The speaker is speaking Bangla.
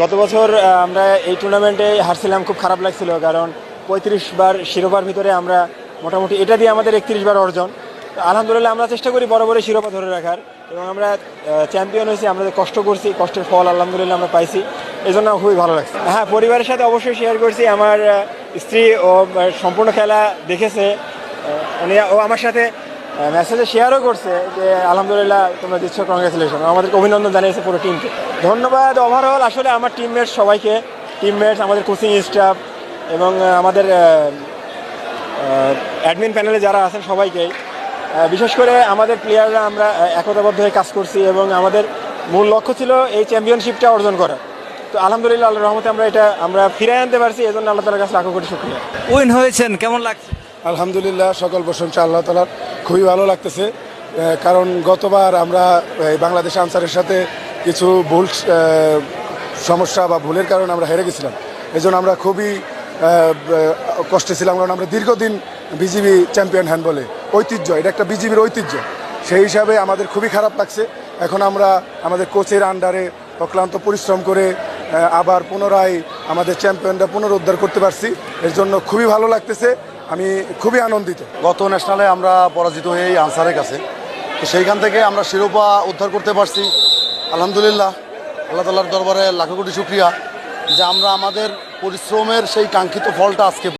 গত বছর আমরা এই টুর্নামেন্টে হারছিলাম, খুব খারাপ লাগছিল, কারণ পঁয়ত্রিশ বার শিরোপার ভিতরে আমরা মোটামুটি এটা দিয়ে আমাদের একত্রিশ বার অর্জন। আলহামদুলিল্লাহ, আমরা চেষ্টা করি বড় বড় শিরোপা ধরে রাখার, এবং আমরা চ্যাম্পিয়ন হয়েছি, আমরা কষ্ট করছি, কষ্টের ফল আলহামদুলিল্লাহ আমরা পাইছি এই জন্য খুবই ভালো লাগছে। হ্যাঁ পরিবারের সাথে অবশ্যই শেয়ার করছি, আমার স্ত্রী ও সম্পূর্ণ খেলা দেখেছে ও আমার সাথে মেসেজে শেয়ারও করছে যে, আলহামদুলিল্লাহ, তোমরা দিচ্ছ কংগ্রেচুলেশন আমাদেরকে অভিনন্দন জানিয়েছে পুরো টিমকে ধন্যবাদ ওভারঅল আসলে আমার টিমমেট সবাইকে টিমমেটস আমাদের কোচিং স্টাফ এবং আমাদের অ্যাডমিন প্যানেলে যারা আছেন সবাইকেই বিশেষ করে আমাদের প্লেয়াররা আমরা একতাবদ্ধ হয়ে কাজ করছি এবং আমাদের মূল লক্ষ্য ছিল এই চ্যাম্পিয়নশিপটা অর্জন করা। তো আলহামদুলিল্লাহ আল্লাহ রহমতে আমরা এটা, আমরা ফিরে আনতে পারছি। এই জন্য আল্লাহ তালার কাছে লাখো কোটি শুক্রিয়া। উইন হয়েছেন, কেমন লাগছে? আলহামদুলিল্লাহ, সকল প্রশংসা আল্লাহ তালার খুবই ভালো লাগতেছে কারণ গতবার আমরা বাংলাদেশ আনসারের সাথে কিছু ভুল সমস্যা বা ভুলের কারণে আমরা হেরে গেছিলাম। এই আমরা খুবই কষ্টে ছিলাম, কারণ আমরা দীর্ঘদিন বিজিবি চ্যাম্পিয়ন হ্যান্ডবলে, ঐতিহ্য, এটা একটা বিজিবির ঐতিহ্য। সেই হিসাবে আমাদের খুবই খারাপ লাগছে। এখন আমরা আমাদের কোচের আন্ডারে অক্লান্ত পরিশ্রম করে আবার পুনরায় আমাদের চ্যাম্পিয়নটা পুনরুদ্ধার করতে পারছি। এর জন্য খুবই ভালো লাগতেছে। আমি খুবই আনন্দিত। গত ন্যাশনালে আমরা পরাজিত হয়ে আনসারের কাছে। তো সেইখান থেকে আমরা শিরোপা উদ্ধার করতে পারছি। আলহামদুলিল্লাহ, আল্লাহ তালার দরবারে লাখো কোটি শুক্রিয়া যে আমরা আমাদের পরিশ্রমের সেই কাঙ্ক্ষিত ফলটা আজকে